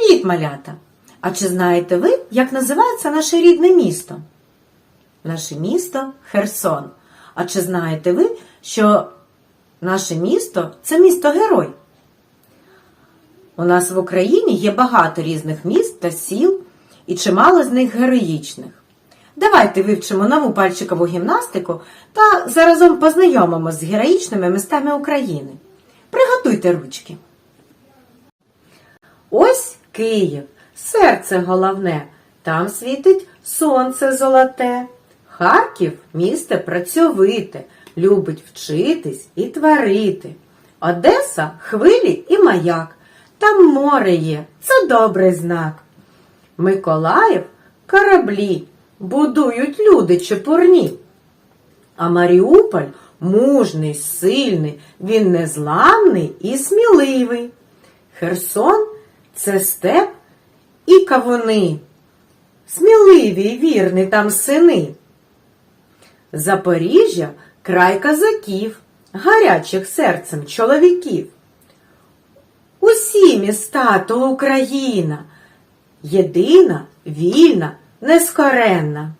Привіт, малята! А чи знаєте ви, як називається наше рідне місто? Наше місто Херсон. А чи знаєте ви, що наше місто це місто герой? У нас в Україні є багато різних міст та сіл, і чимало з них героїчних. Давайте вивчимо нову пальчикову гімнастику та заразом познайомимося з героїчними містами України. Приготуйте ручки. Ось Київ, серце головне, там світить сонце золоте. Харків місто працьовите, любить вчитись і творити. Одеса хвилі і маяк, там море є, це добрий знак. Миколаїв кораблі, будують люди чепурні. А Маріуполь мужний, сильний, він незламний і сміливий. Херсон це степ і кавуни. Сміливі й вірні там сини. Запоріжжя край козаків, гарячих серцем чоловіків. Усі міста то Україна, єдина, вільна, нескоренна.